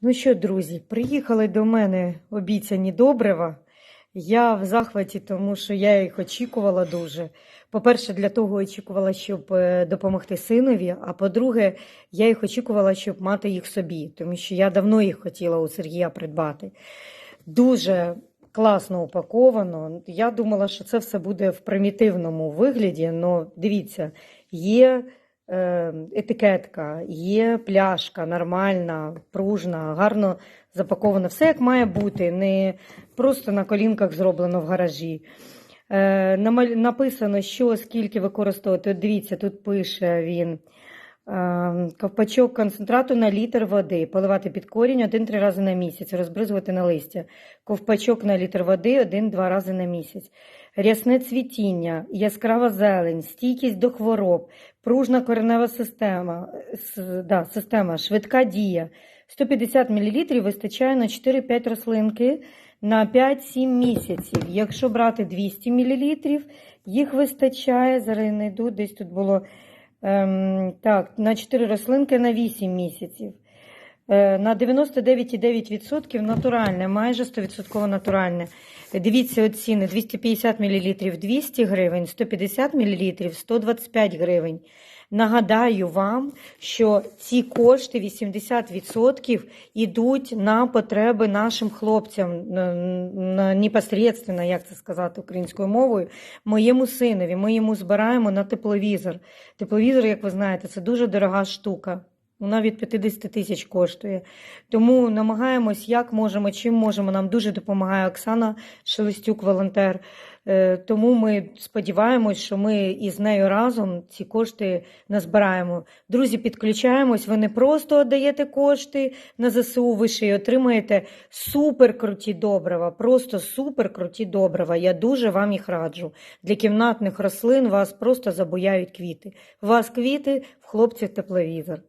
Ну що, друзі, приїхали до мене обіцяні добрива. Я в захваті, тому що я їх очікувала дуже. По-перше, для того очікувала, щоб е, допомогти синові. А по-друге, я їх очікувала, щоб мати їх собі, тому що я давно їх хотіла у Сергія придбати. Дуже класно упаковано. Я думала, що це все буде в примітивному вигляді. але дивіться, є етикетка, є пляшка нормальна, пружна, гарно запакована. Все як має бути, не просто на колінках зроблено в гаражі. Е, написано, що скільки використовувати. От дивіться, тут пише він. Е, Ковпачок концентрату на літр води. Поливати під корінь один-три рази на місяць, розбризувати на листя. Ковпачок на літр води один-два рази на місяць. Рясне цвітіння, яскрава зелень, стійкість до хвороб, пружна коренева система, да, система, швидка дія. 150 мл вистачає на 4-5 рослинки на 5-7 місяців. Якщо брати 200 мл, їх вистачає, зараз я знайду, десь тут було ем, так, на 4 рослинки на 8 місяців. Е, На 99,9% натуральне, майже 100% натуральне. Дивіться оціни: 250 мл 200 гривень, 150 мл 125 гривень. Нагадаю вам, що ці кошти 80% йдуть на потреби нашим хлопцям, непосредственно, як це сказати українською мовою, моєму синові. Ми йому збираємо на тепловізор. Тепловізор, як ви знаєте, це дуже дорога штука. Вона від 50 тисяч коштує. Тому намагаємось, як можемо, чим можемо. Нам дуже допомагає Оксана Шелестюк, волонтер. Е, Тому ми сподіваємось, що ми із нею разом ці кошти назбираємо. Друзі, підключаємось. Ви не просто віддаєте кошти на ЗСУ, ви ще й отримаєте супер круті добрива. Просто супер круті добрива. Я дуже вам їх раджу. Для кімнатних рослин вас просто забуяють квіти. У вас квіти, в хлопців тепловізор.